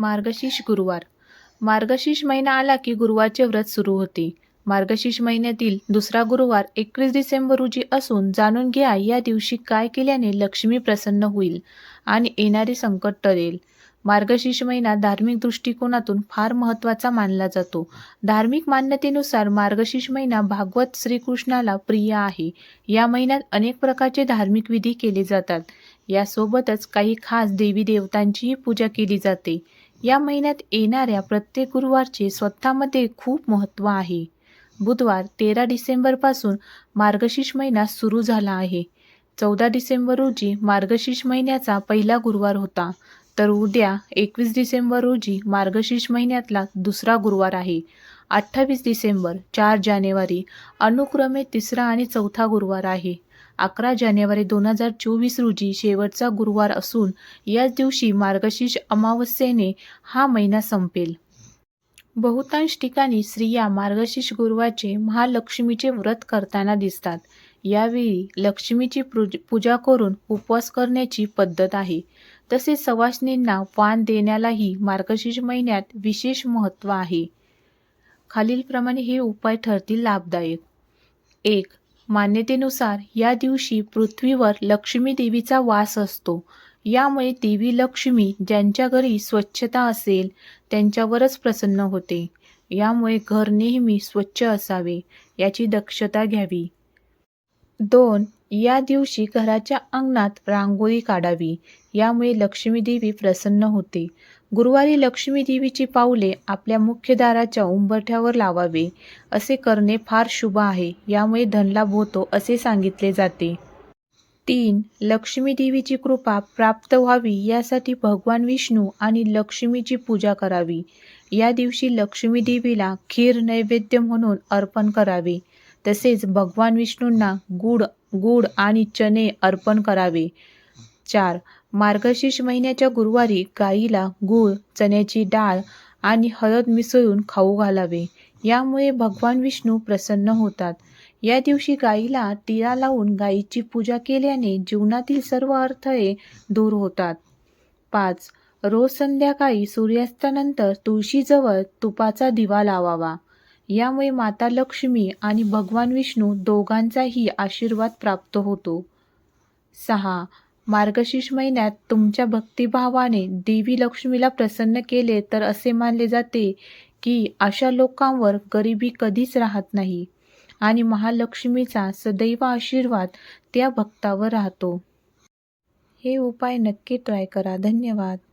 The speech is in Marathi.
मार्गशीर्ष गुरुवार. मार्गशीर्ष महिना आला की गुरुवारचे व्रत सुरू होते. मार्गशीर्ष महिन्यातील दुसरा गुरुवार एकवीस डिसेंबर रोजी असून जाणून घ्या या दिवशी काय केल्याने लक्ष्मी प्रसन्न होईल आणि येणारे संकट टळेल. मार्गशीर्ष महिना धार्मिक दृष्टिकोनातून फार महत्त्वाचा मानला जातो. धार्मिक मान्यतेनुसार मार्गशीर्ष महिना भागवत श्रीकृष्णाला प्रिय आहे. या महिन्यात अनेक प्रकारचे धार्मिक विधी केले जातात. यासोबतच काही खास देवी देवतांचीही पूजा केली जाते. या महिन्यात येणाऱ्या प्रत्येक गुरुवारचे स्वतःमध्ये खूप महत्त्व आहे. बुधवार तेरा डिसेंबरपासून मार्गशीर्ष महिना सुरू झाला आहे. चौदा डिसेंबर रोजी मार्गशीर्ष महिन्याचा पहिला गुरुवार होता तर उद्या एकवीस डिसेंबर रोजी मार्गशीर्ष महिन्यातला दुसरा गुरुवार आहे. अठ्ठावीस डिसेंबर चार जानेवारी अनुक्रमे तिसरा आणि चौथा गुरुवार आहे. अकरा जानेवारी दोन हजार चोवीस रोजी शेवटचा गुरुवार असून याच दिवशी मार्गशीर्ष अमावस्येने हा महिना संपेल. बहुतांश ठिकाणी स्त्रिया मार्गशीर्ष गुरुवारचे महालक्ष्मीचे व्रत करताना दिसतात. यावेळी लक्ष्मीची पूज पूजा करून उपवास करण्याची पद्धत आहे. तसेच सवासनींना वाण देण्यालाही मार्गशीर्ष महिन्यात विशेष महत्त्व आहे. खालीलप्रमाणे हे उपाय ठरतील लाभदायक. एक मान्यतेनुसार या दिवशी पृथ्वीवर लक्ष्मी देवीचा वास असतो. यामुळे देवी लक्ष्मी ज्यांच्या घरी स्वच्छता असेल त्यांच्यावरच प्रसन्न होते. यामुळे घर नेहमी स्वच्छ असावे याची दक्षता घ्यावी. दोन या दिवशी घराच्या अंगणात रांगोळी काढावी. यामुळे लक्ष्मी देवी प्रसन्न होते. गुरुवारी लक्ष्मी देवीची पावले आपल्या मुख्य दाराच्या उंबरठ्यावर लावावे असे करणे फार शुभ आहे यामुळे धनलाभ होतो असे सांगितले जाते. तीन लक्ष्मी देवीची कृपा प्राप्त व्हावी यासाठी भगवान विष्णू आणि लक्ष्मीची पूजा करावी. या दिवशी लक्ष्मी देवीला खीर नैवेद्य म्हणून अर्पण करावे. तसेच भगवान विष्णूंना गुड गुड आणि चणे अर्पण करावे. चार. मार्गशीर्ष महिन्याच्या गुरुवारी गाईला गूळ चण्याची डाळ आणि हळद मिसळून खाऊ घालावे. यामुळे भगवान विष्णू प्रसन्न होतात. या दिवशी गाईला टिळा लावून गाईची पूजा केल्याने जीवनातील सर्व अडथळे दूर होतात. पाच. रोज संध्याकाळी सूर्यास्तानंतर तुळशीजवळ तुपाचा दिवा लावावा. यामुळे माता लक्ष्मी आणि भगवान विष्णू दोघांचाही आशीर्वाद प्राप्त होतो. सहा. मार्गशीर्ष महिन्यात तुमच्या भक्तिभावाने देवी लक्ष्मीला प्रसन्न केले तर असे मानले जाते की अशा लोकांवर गरिबी कधीच राहत नाही आणि महालक्ष्मीचा सदैव आशीर्वाद त्या भक्तावर राहतो. हे उपाय नक्की ट्राय करा. धन्यवाद.